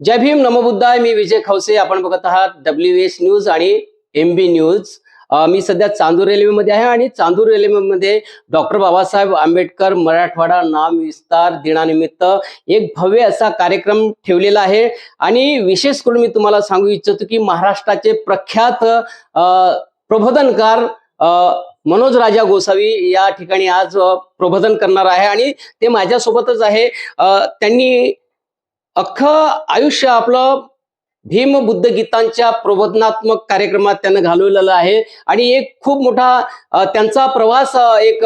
जय भीम नमोबुद्धाय मी विजय खवसे. आपण बघत आहात डब्ल्यू एस न्यूज आणि एम बी न्यूज मी सध्या चांदूर रेल्वेमध्ये आहे आणि चांदूर रेल्वेमध्ये डॉक्टर बाबासाहेब आंबेडकर मराठवाडा नाम विस्तार दिनानिमित्त एक भव्य असा कार्यक्रम ठेवलेला आहे. आणि विशेष करून मी तुम्हाला सांगू इच्छितो की महाराष्ट्राचे प्रख्यात प्रबोधनकार मनोज राजा गोसावी या ठिकाणी आज प्रबोधन करणार आहे. आणि ते माझ्यासोबतच आहे. त्यांनी अख्खं आयुष्य आपलं भीम बुद्ध गीतांच्या प्रबोधनात्मक कार्यक्रमात त्यानं घालवलेलं आहे. आणि एक खूप मोठा त्यांचा प्रवास एक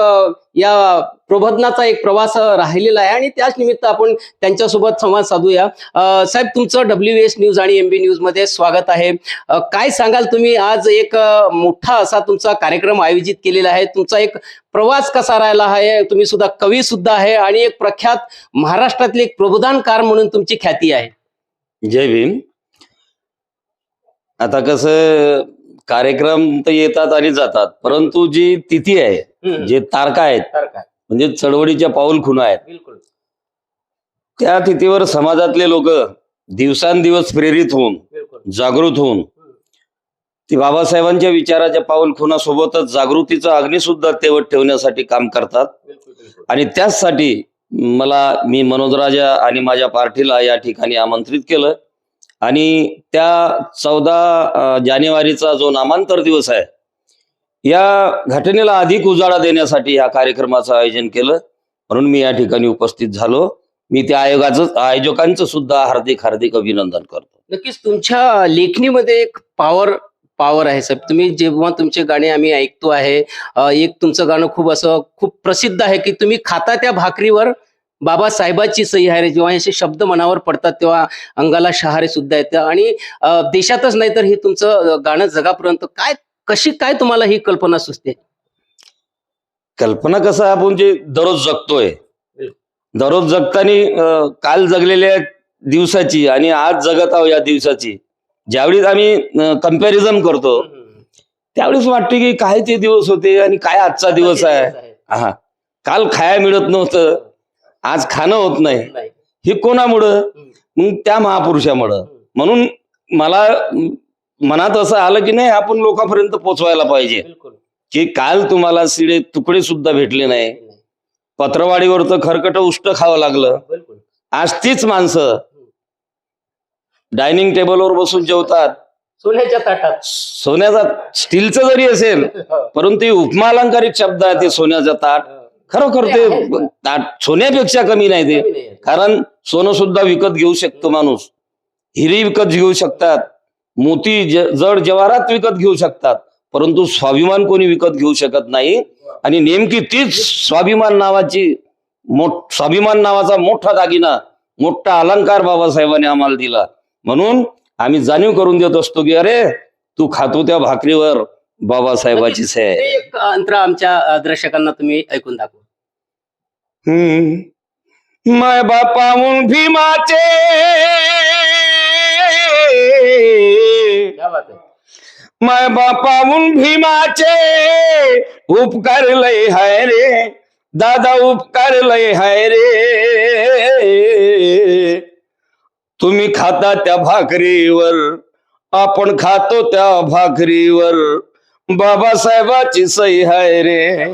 या प्रबोधनाचा एक प्रवास राहिलेला आहे. आणि त्याच निमित्त आपण त्यांच्यासोबत संवाद साधूया. साहेब तुमचं डब्ल्यू एस न्यूज आणि एम बी न्यूजमध्ये स्वागत आहे. काय सांगाल तुम्ही? आज एक मोठा असा तुमचा कार्यक्रम आयोजित केलेला आहे. तुमचा एक प्रवास कसा राहिला आहे? तुम्ही सुद्धा कवी सुद्धा आहे आणि एक प्रख्यात महाराष्ट्रातले एक प्रबोधनकार म्हणून तुमची ख्याती आहे. जय भीम. आता कसं कार्यक्रम तर येतात आणि जातात परंतु जी तिथी आहे जे तारखा आहेत म्हणजे चळवळीच्या पाऊल खुणा आहेत बिलकुल. त्या तिथीवर समाजातले लोक दिवसांदिवस प्रेरित होऊन जागृत होऊन ती बाबासाहेबांच्या विचाराच्या पाऊल खुणासोबतच जागृतीचा अग्नी सुद्धा तेवत ठेवण्यासाठी काम करतात. आणि त्याचसाठी मला मी मनोजराजा आणि माझ्या पार्टीला या ठिकाणी आमंत्रित केलं. आणि त्या चौदा जानेवारीचा जो नामांतर दिवस आहे या घटनेला अधिक उजाळा देण्यासाठी या कार्यक्रमाचं आयोजन केलं. म्हणून मी या ठिकाणी उपस्थित झालो. मी त्या आयोगाचं आयोजकांचं सुद्धा हार्दिक हार्दिक अभिनंदन करतो. नक्कीच तुमच्या लेखणीमध्ये एक पॉवर पॉवर आहे साहेब. तुम्ही जेव्हा तुमचे गाणे आम्ही ऐकतो आहे एक तुमचं गाणं खूप असं खूप प्रसिद्ध आहे की तुम्ही खाता त्या भाकरीवर बाबासाहेबाची सही आहे रे. जेव्हा असे शब्द मनावर पडतात तेव्हा अंगाला शहारे सुद्धा येतं आणि देशातच नाही तर हे तुमचं गाणं जगापर्यंत काय कशी काय तुम्हाला ही कल्पना सुचते? कल्पना कसं आहे, आपण जे दररोज जगतोय? दररोज जगताना काल जगलेल्या दिवसाची आणि आज जगत आहोत या दिवसाची ज्यावेळी आम्ही कंपॅरिझन करतो त्यावेळेस वाटते की काय ते दिवस होते आणि काय आजचा दिवस आहे. हा. काल खाया मिळत नव्हतं. आज खाणं होत नाही. हे कोणामुळं? मग त्या महापुरुषामुळं. म्हणून मला मनात असं आलं की नाही आपण लोकांपर्यंत पोचवायला पाहिजे. की काल तुम्हाला सिडे तुकडे सुद्धा भेटले नाही. पत्रवाडीवर तर खरकट उष्ट खावं लागलं. आज तीच माणसं डायनिंग टेबलवर बसून जेवतात. सोन्याच्या ताटात. सोन्याचा स्टीलचं जरी असेल परंतु हे उपमालंकारिक शब्द आहे ते सोन्याचं ताट. खरोखर ते सोन्यापेक्षा कमी नाही ते. कारण सोनं सुद्धा विकत घेऊ शकतो माणूस. हिरी विकत घेऊ शकतात. मोती जड जवारात विकत घेऊ शकतात. परंतु स्वाभिमान कोणी विकत घेऊ शकत नाही. आणि नेमकी तीच स्वाभिमान नावाची मोठ स्वाभिमान नावाचा मोठा दागिना मोठा अलंकार बाबासाहेबांनी आम्हाला दिला. म्हणून आम्ही जाणीव करून देत असतो की अरे तू खातो त्या भाकरीवर. बाबासाहेबाचीच ते आहे एक अंतर आमच्या अ, दर्शकांना तुम्ही ऐकून दाखवा. हम्म. माय बापाहून भीमाचे. क्या बात आहे. माय बापाहून भीमाचे. उपकार लय हाय रे. दादा उपकार लय हाय रे. तुम्ही खाता त्या भाकरीवर आपण खातो त्या भाकरीवर. बाबासाहेबाची सही हाय रे.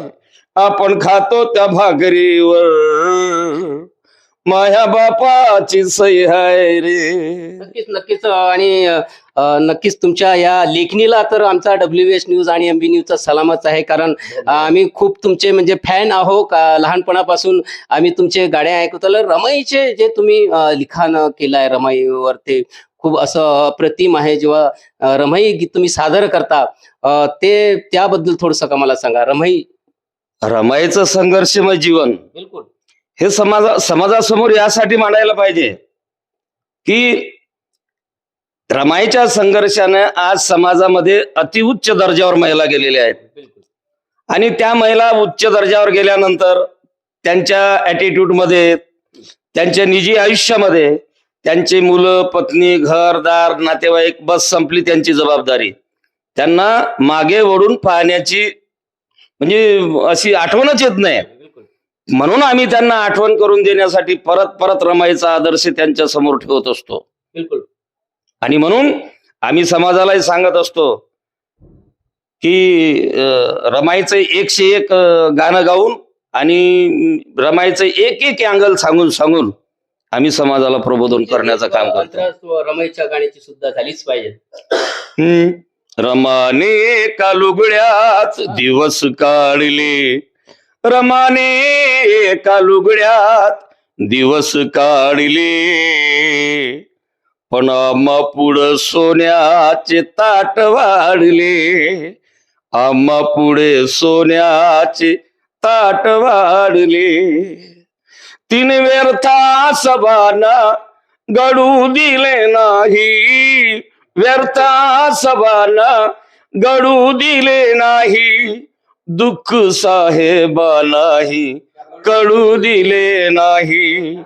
आपण खातो त्या भाकरीवर. माया बापाची सही हाय रे. नक्कीच नक्कीच. आणि अ, नक्कीच तुमच्या या लेखणीला तर आमचा डब्ल्यू एस न्यूज आणि एम बी न्यूजचा सलामच आहे. कारण अ, आम्ही खूप तुमचे म्हणजे फॅन आहो का लहानपणापासून आम्ही तुमचे गाड्या ऐकतो. तर रमाईचे जे तुम्ही अ, लिखाण केलंय रमाईवर ते खूप असं अप्रतिम आहे जेव्हा रमाई गीत तुम्ही सादर करता ते त्याबद्दल थोडस का मला सांगा? रमाई रमाईचं संघर्षमय जीवन. बिलकुल. हे समाजा समाजासमोर यासाठी मांडायला पाहिजे की रमाईच्या संघर्षानं आज समाजामध्ये अतिउच्च दर्जावर महिला गेलेल्या आहेत. बिलकुल. आणि त्या महिला उच्च दर्जावर गेल्यानंतर त्यांच्या ऍटिट्यूडमध्ये त्यांच्या निजी आयुष्यामध्ये त्यांची मुलं पत्नी घरदार नातेवाईक बस संपली त्यांची जबाबदारी. त्यांना मागे वळून पाहण्याची म्हणजे अशी आठवणच येत नाही. म्हणून आम्ही त्यांना आठवण करून देण्यासाठी परत परत रमाईचा आदर्श त्यांच्यासमोर ठेवत असतो. बिलकुल. आणि म्हणून आम्ही समाजालाही सांगत असतो की रमाईचं एकशे एक गाणं गाऊन आणि रमाईचं एक एक अँगल सांगून सांगून आम्ही समाजाला प्रबोधन करण्याचं काम करतो रमाईच्या गाण्याची सुद्धा झालीच पाहिजे. हम्म. रमाने कालुगड्यात दिवस काढले. रमाने कालुगड्यात दिवस काढले. पण आम्हा पुढं सोन्याचे ताट वाढले. आम्हा पुढे सोन्याचे ताट वाढले. तीन व्यर्था सभाना गडू दिले नाही. व्यर्था सभाना गडू दिले नाही. दुःख साहेबालाही कडू दिले नाही.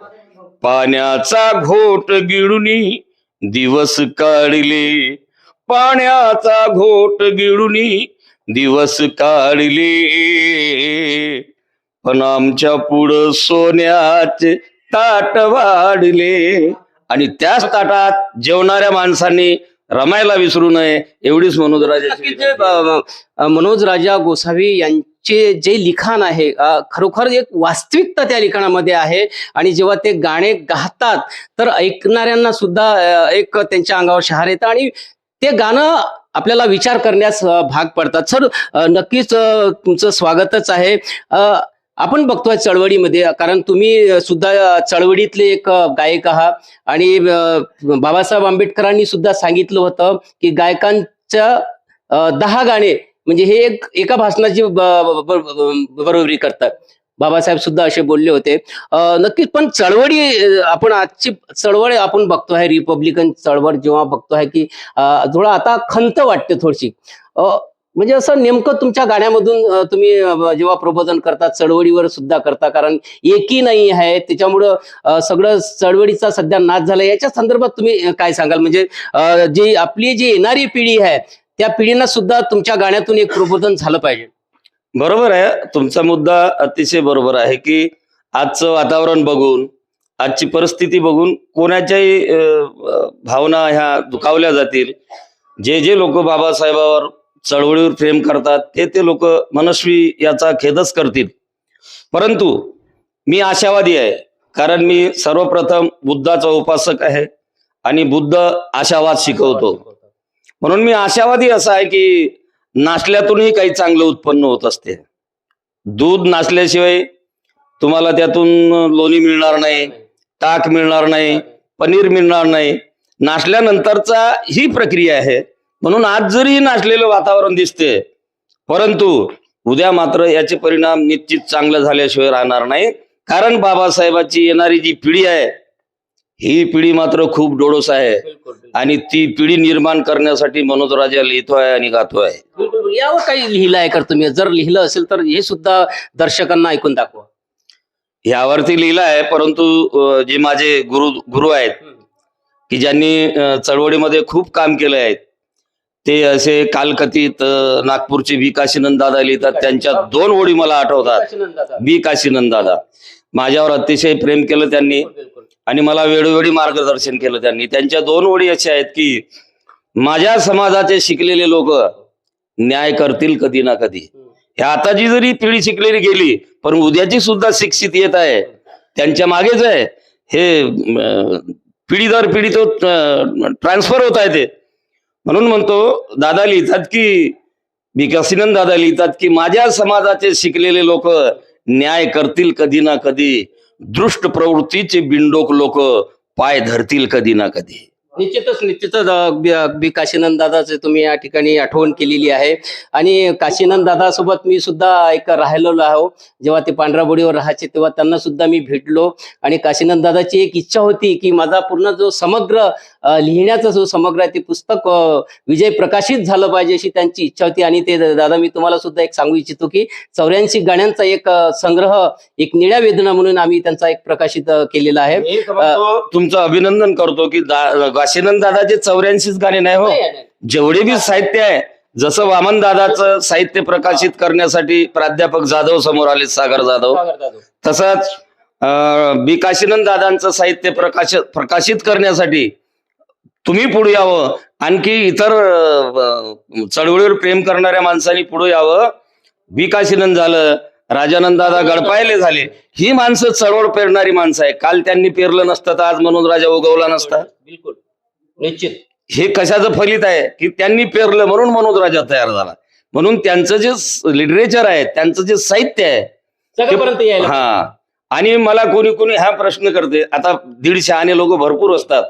पाण्याचा घोट गिळुनी दिवस काढले. पाण्याचा घोट गिळुनी दिवस काढले. पण आमच्या पुढं सोन्याचे ताट वाढले. आणि त्याच ताटात जेवणाऱ्या माणसांनी रमायला विसरू नये एवढीच मनोज नक्कीच जे, अ, अ, मनोज राजा गोसावी यांचे जे लिखाण आहे खरोखर एक वास्तविकता त्या लिखाणामध्ये आहे. आणि जेव्हा ते गाणे गातात तर ऐकणाऱ्यांना सुद्धा एक त्यांच्या अंगावर शहार येतं आणि ते गाणं आपल्याला विचार करण्यास भाग पडतात. सर नक्कीच तुमचं स्वागतच आहे. आपण बघतोय चळवळीमध्ये कारण तुम्ही सुद्धा चळवळीतले एक गायक आहात. आणि बाबासाहेब आंबेडकरांनी सुद्धा सांगितलं होतं की गायकांच्या दहा गाणे म्हणजे हे एक एका भाषणाची ब- बरोबरी करतात. बाबासाहेब सुद्धा असे बोलले होते. नक्कीच पण चळवळी आपण आजची चळवळ आपण बघतोय रिपब्लिकन चळवळ जेव्हा बघतो आहे की थोडं आता खंत वाटते थोडीशी. म्हणजे असं नेमकं तुमच्या गाण्यामधून तुम्ही जेव्हा प्रबोधन करता चळवळीवर सुद्धा करता कारण एकी नाही आहे त्याच्यामुळं सगळं चळवळीचा सध्या नाच झाला याच्या संदर्भात तुम्ही काय सांगाल? म्हणजे जी आपली जी येणारी पिढी आहे त्या पिढींना सुद्धा तुमच्या गाण्यातून एक प्रबोधन झालं पाहिजे. बरोबर आहे. तुमचा मुद्दा अतिशय बरोबर आहे की आजचं वातावरण बघून आजची परिस्थिती बघून कोणाच्याही भावना ह्या दुखावल्या जातील. जे जे लोक बाबासाहेबावर चळवळीवर प्रेम करतात ते ते लोक मनस्वी याचा खेदच करतील. परंतु मी आशावादी आहे कारण मी सर्वप्रथम बुद्धाचा उपासक आहे आणि बुद्ध आशावाद शिकवतो. म्हणून मी आशावादी असा आहे की नाचल्यातूनही काही चांगलं उत्पन्न होत असते. दूध नाचल्याशिवाय तुम्हाला त्यातून लोणी मिळणार नाही ताक मिळणार नाही पनीर मिळणार नाही. नाचल्यानंतरचा ही प्रक्रिया आहे म्हणून आज जरी नाचलेलं वातावरण दिसते परंतु उद्या मात्र याचे परिणाम निश्चित चांगलं झाल्याशिवाय राहणार नाही. कारण बाबासाहेबाची येणारी जी पिढी आहे ही पिढी मात्र खूप डोळस आहे आणि ती पिढी निर्माण करण्यासाठी मनोज राजा लिहितोय आणि गातोय. यावर काही लिहिलं आहे का तुम्ही? जर लिहिलं असेल तर हे सुद्धा दर्शकांना ऐकून दाखवा. यावरती लिहिलं आहे परंतु जे माझे गुरु गुरु आहेत की ज्यांनी चळवळीमध्ये खूप काम केलं आहे ते असे कालकथित नागपूरचे बी काशीनंद दादा लिहितात त्यांच्या दोन ओळी मला आठवतात. बी काशीनंद दादा. माझ्यावर अतिशय प्रेम केलं त्यांनी. आणि मला वेळोवेळी मार्गदर्शन केलं त्यांनी. त्यांच्या दोन ओळी अशा आहेत की माझ्या समाजाचे शिकलेले लोक न्याय करतील कधी ना कधी. हे आताची जरी पिढी शिकलेली गेली पण उद्याची सुद्धा शिक्षित येत आहे. त्यांच्या मागेच आहे. हे पिढी दर पिढी तो ट्रान्सफर होत आहे ते. म्हणून म्हणतो दादा लिहितात की विकासीनंद दादा लिहितात की माझ्या समाजाचे शिकलेले लोक न्याय करतील कधी ना कधी दृष्ट प्रवृत्तीचे बिंडोक लोक पाय धरतील कधी ना कधी. निश्चितच निश्चितच बी- काशीनंद दादाचे तुम्ही या ठिकाणी आठवण केलेली आहे. आणि काशीनंद दादा सोबत मी सुद्धा एक राहिलेलो आहो. जेव्हा ते पांढराबोडीवर राहायचे तेव्हा त्यांना सुद्धा मी भेटलो. आणि काशीनंद दादाची एक इच्छा होती की माझा पूर्ण जो समग्र लिहिण्याचा जो समग्र आहे ते पुस्तक विजय प्रकाशित झालं पाहिजे अशी त्यांची इच्छा होती. आणि ते दादा मी तुम्हाला सुद्धा एक सांगू इच्छितो की चौऱ्याऐंशी गाण्यांचा एक संग्रह एक निळ्या वेदना म्हणून आम्ही त्यांचा एक प्रकाशित केलेला आहे. तुमचं अभिनंदन करतो की काशीनंद दादाचे चौऱ्याऐंशीच गाणे नाही हो. जेवढे बी साहित्य आहे जसं वामन दादाचं साहित्य प्रकाशित करण्यासाठी प्राध्यापक जाधव समोर आले सागर जाधव. तसंच बी काशीनंद दादांचं साहित्य प्रकाश प्रकाशित करण्यासाठी तुम्ही पुढे यावं. आणखी इतर चळवळीवर प्रेम करणाऱ्या माणसांनी पुढे यावं. विकासीनंद झालं राजानंद दादा गडपायले झाले. ही माणसं चळवळ पेरणारी माणसं आहे काल त्यांनी पेरलं नसतं तर आज मनोज राजा उगवला नसता. बिलकुल. निश्चित. हे कशाचं फलित आहे? की त्यांनी पेरलं म्हणून मनोज राजा तयार झाला. म्हणून त्यांचं जे लिटरेचर आहे त्यांचं जे साहित्य आहे हा. आणि मला कोणी कोणी हा प्रश्न करते आता दीडशे आणि लोक भरपूर असतात.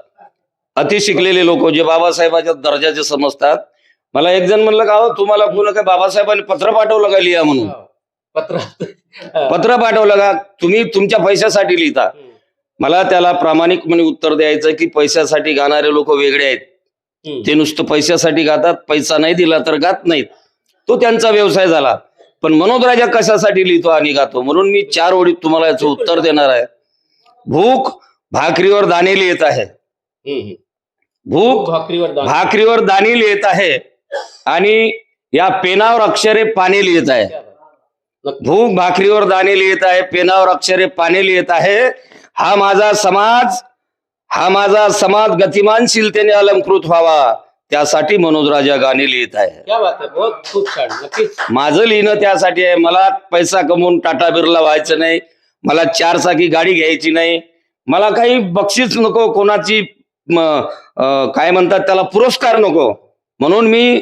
अति शिकलेले लोक जे बाबासाहेबाच्या दर्जाचे समजतात. मला एक जण म्हणलं का हो तुम्हाला कोण काय बाबासाहेबांनी पत्र पाठवलं का लिहा म्हणून? पत्र. पत्र पाठवलं का? तुम्ही तुमच्या पैशासाठी लिहिता. मला त्याला प्रामाणिकपणे उत्तर द्यायचं की पैशासाठी गाणारे लोक वेगळे आहेत. ते नुसतं पैशासाठी गातात पैसा नाही दिला तर गात नाहीत. तो त्यांचा व्यवसाय झाला. पण मनोज राजा कशासाठी लिहितो आणि गातो? म्हणून मी चार ओळीत तुम्हाला याचं उत्तर देणार आहे. भूक भाकरीवर दाणे लिहित आहे. भूक भाकरीवर दाणे. लिहित आहे. आणि या पेनावर अक्षरे पाने लिहित आहे. भूक भाकरीवर दाणे लिहित आहे पेनावर अक्षरे पाने लिहित आहे. हा माझा समाज हा माझा समाज गतिमानशीलतेने अलंकृत व्हावा. त्यासाठी मनोज राजा गाणे लिहित आहे. माझं लिहिणं त्यासाठी आहे. मला पैसा कमवून टाटा बिर्ला व्हायचं नाही. मला चार चाकी गाडी घ्यायची नाही. मला काही बक्षीस नको कोणाची काय म्हणतात त्याला पुरस्कार नको. म्हणून मी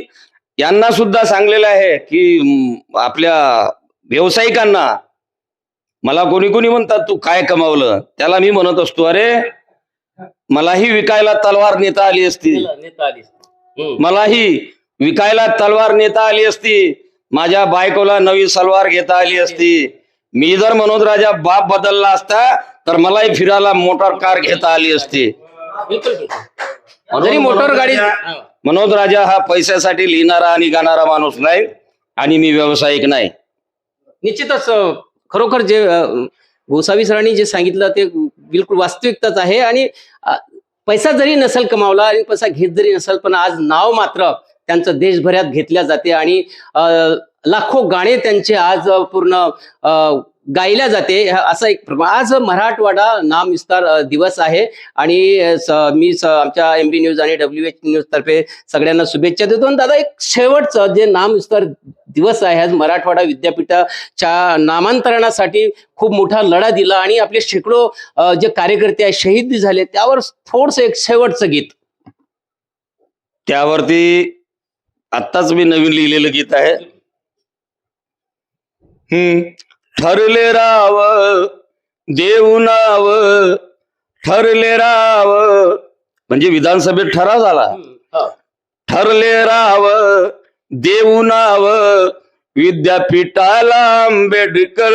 यांना सुद्धा सांगलेलं आहे की आपल्या व्यावसायिकांना मला कोणी कोणी म्हणतात तू काय कमावलं? त्याला मी म्हणत असतो अरे मलाही विकायला तलवार नेता आली असती. मलाही विकायला तलवार नेता आली असती. माझ्या बायकोला नवी सलवार घेता आली असती. मी जर मनोज राजा बाप बदलला असता तर मलाही फिरायला मोटार कार घेता आली असती. मोटर गाडी. मनोज राजा हा पैशासाठी लिहिणारा आणि गाणारा माणूस नाही आणि मी व्यावसायिक नाही. निश्चितच खरोखर जे गोसावी सरांनी जे सांगितलं ते बिलकुल वास्तविकताच आहे आणि पैसा जरी नसेल कमावला आणि पैसा घेत जरी नसेल पण आज नाव मात्र त्यांचं देशभरात घेतल्या जाते आणि लाखो गाणे त्यांचे आज पूर्ण गायल्या जाते. असा एक प्रमा- आज मराठवाडा नाम विस्तार दिवस आहे आणि मी आमच्या एम बी न्यूज आणि डब्ल्यू एच न्यूज तर्फे सगळ्यांना शुभेच्छा देतो. आणि दादा एक शेवटचं जे नाम विस्तार दिवस आहे. आज मराठवाडा विद्यापीठाच्या नामांतरणासाठी खूप मोठा लढा दिला आणि आपले शेकडो जे कार्यकर्ते आहेत शहीद झाले त्यावर थोडस एक शेवटचं गीत. त्यावरती आत्ताच मी नवीन लिहिलेलं गीत आहे. हम्म. ठरले राव देऊ नाव ठरले राव. म्हणजे विधानसभेत ठराव झाला. ठरले राव देऊ नाव विद्यापीठाला आंबेडकर.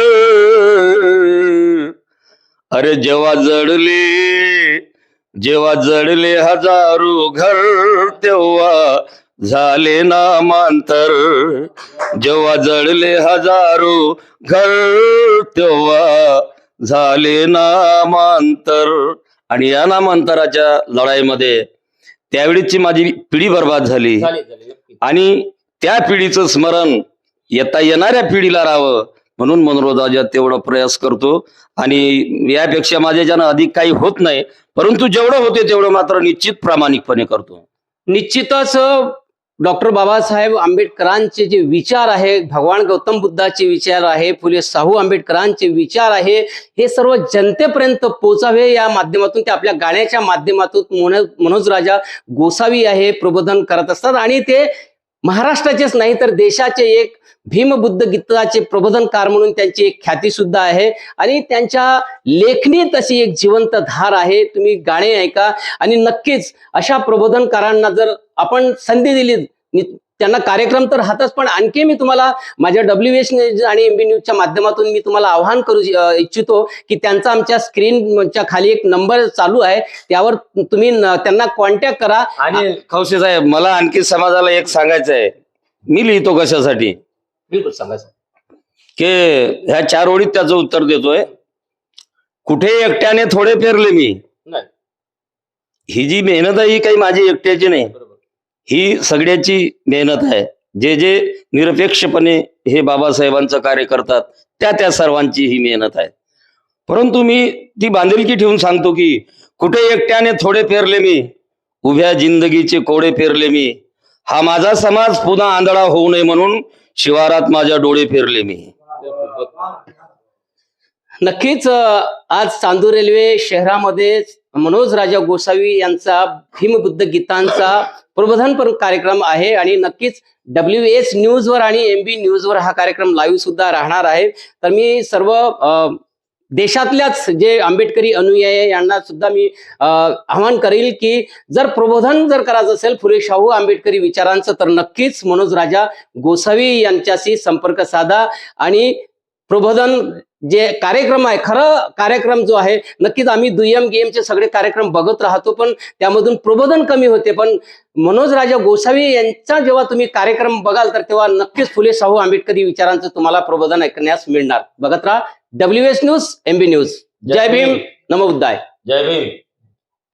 अरे जेव्हा जडले जेव्हा जडले हजारो घर तेव्हा झाले नामांतर जेव्हा जडले हजारो घर तेव्हा झाले नामांतर आणि या नामांतराच्या लढाईमध्ये त्यावेळीची माझी पिढी बर्बाद झाली. आणि त्या पिढीचं स्मरण येता येणाऱ्या पिढीला राहावं. म्हणून मनोरंजाच्या तेवढा प्रयास करतो. आणि यापेक्षा माझ्याच्यानं अधिक काही होत नाही परंतु जेवढं होते तेवढं मात्र निश्चित प्रामाणिकपणे करतो. निश्चितच डॉक्टर बाबासाहेब आंबेडकरांचे जे विचार आहे भगवान गौतम बुद्धाचे विचार आहे फुले साहू आंबेडकरांचे विचार आहे हे सर्व जनतेपर्यंत पोचावे या माध्यमातून ते आपल्या गाण्याच्या माध्यमातून मनोज राजा गोसावी आहे प्रबोधन करत असतात. आणि ते महाराष्ट्राचेच नाही तर देशाचे एक भीमबुद्ध गीताचे प्रबोधनकार म्हणून त्यांची एक ख्याती सुद्धा आहे. आणि त्यांच्या लेखनीत अशी एक जिवंत धार आहे. तुम्ही गाणे ऐका. आणि नक्कीच अशा प्रबोधनकारांना जर आपण संधी दिली त्यांना कार्यक्रम तर राहतच पण आणखी मी तुम्हाला माझ्या डब्ल्यू एच न्यूज आणि एमबी न्यूजच्या माध्यमातून मी तुम्हाला आवाहन करू इच्छितो की त्यांचा आमच्या स्क्रीनच्या खाली एक नंबर चालू आहे. त्यावर तुम्ही त्यांना कॉन्टॅक्ट करा. आणि खवसे साहेब मला आणखी समाजाला एक सांगायचं आहे. मी लिहितो कशासाठी? बिलकुल सांगा की ह्या चार ओळीत त्याचं उत्तर देतोय. कुठे एकट्याने थोडे पेरले मी? ही जी मेहनत आहे ही काही माझी एकट्याची नाही. ही सगळ्याची मेहनत आहे. जे जे निरपेक्षपणे हे बाबासाहेबांचं कार्य करतात त्या त्या सर्वांची ही मेहनत आहे. परंतु मी ती बांधिलकी ठेवून सांगतो की कुठे एकट्याने थोडे पेरले मी उभ्या जिंदगीचे कोडे पेरले मी हा माझा समाज पुन्हा आंधळा होऊ नये म्हणून शिवारात माझ्या डोळे पेरले मी. नक्कीच आज चांदूर रेल्वे शहरामध्ये मनोज राजा गोसावी यांचा भीमबुद्ध गीतांचा प्रबोधन कार्यक्रम आहे आणि नक्कीच डब्ल्यू एस न्यूजवर आणि एम बी न्यूजवर हा कार्यक्रम लाईव्ह सुद्धा राहणार आहे. तर मी सर्व देशातल्याच जे आंबेडकरी अनुयायी यांना सुद्धा मी आवाहन करेल की जर प्रबोधन जर करायचं असेल फुले शाहू आंबेडकरी विचारांचं तर नक्कीच मनोज राजा गोसावी यांच्याशी संपर्क साधा आणि प्रबोधन जे कार्यक्रम आहे खरं कार्यक्रम जो आहे नक्कीच आम्ही दुय्यम गेमचे सगळे कार्यक्रम बघत राहतो पण त्यामधून प्रबोधन कमी होते. पण मनोज राजा गोसावी यांचा जेव्हा तुम्ही कार्यक्रम बघाल तर तेव्हा नक्कीच फुले शाहू आंबेडकरी विचारांचं तुम्हाला प्रबोधन ऐकण्यास मिळणार. बघत राहा. W S news M B news जय भीम. नमो बुद्धाय जय भीम.